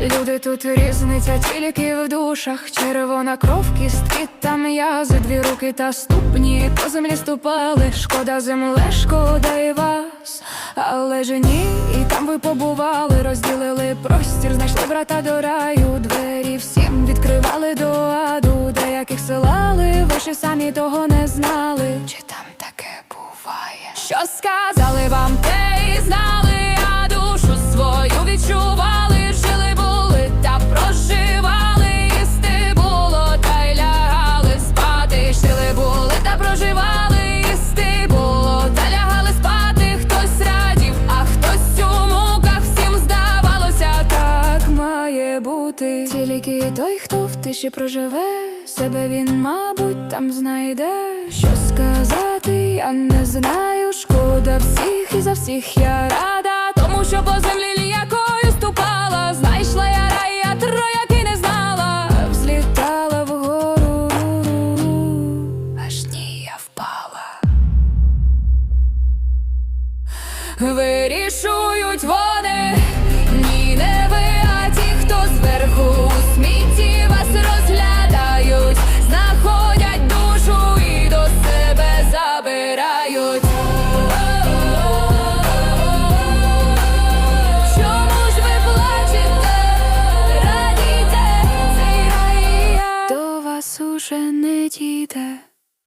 Люди тут різниця тільки в душах, червона кров, кістки та м'язи, дві руки та ступні по землі ступали. Шкода земле, шкода і вас, але ж ні, і там ви побували, розділили простір, знайшли брата до раю, двері всім відкривали до аду, деяких силали, ще самі того не знали. Чи там таке буває? Що сказали вам, бути. Тільки той, хто в тиші проживе, себе він, мабуть, там знайде. Що сказати, я не знаю. Шкода всіх і за всіх я рада, тому що по землі ліякою ступала, знайшла я рай, я трояки не знала, взлітала вгору, аж ні, я впала. Вирішують вони, більше не дійде.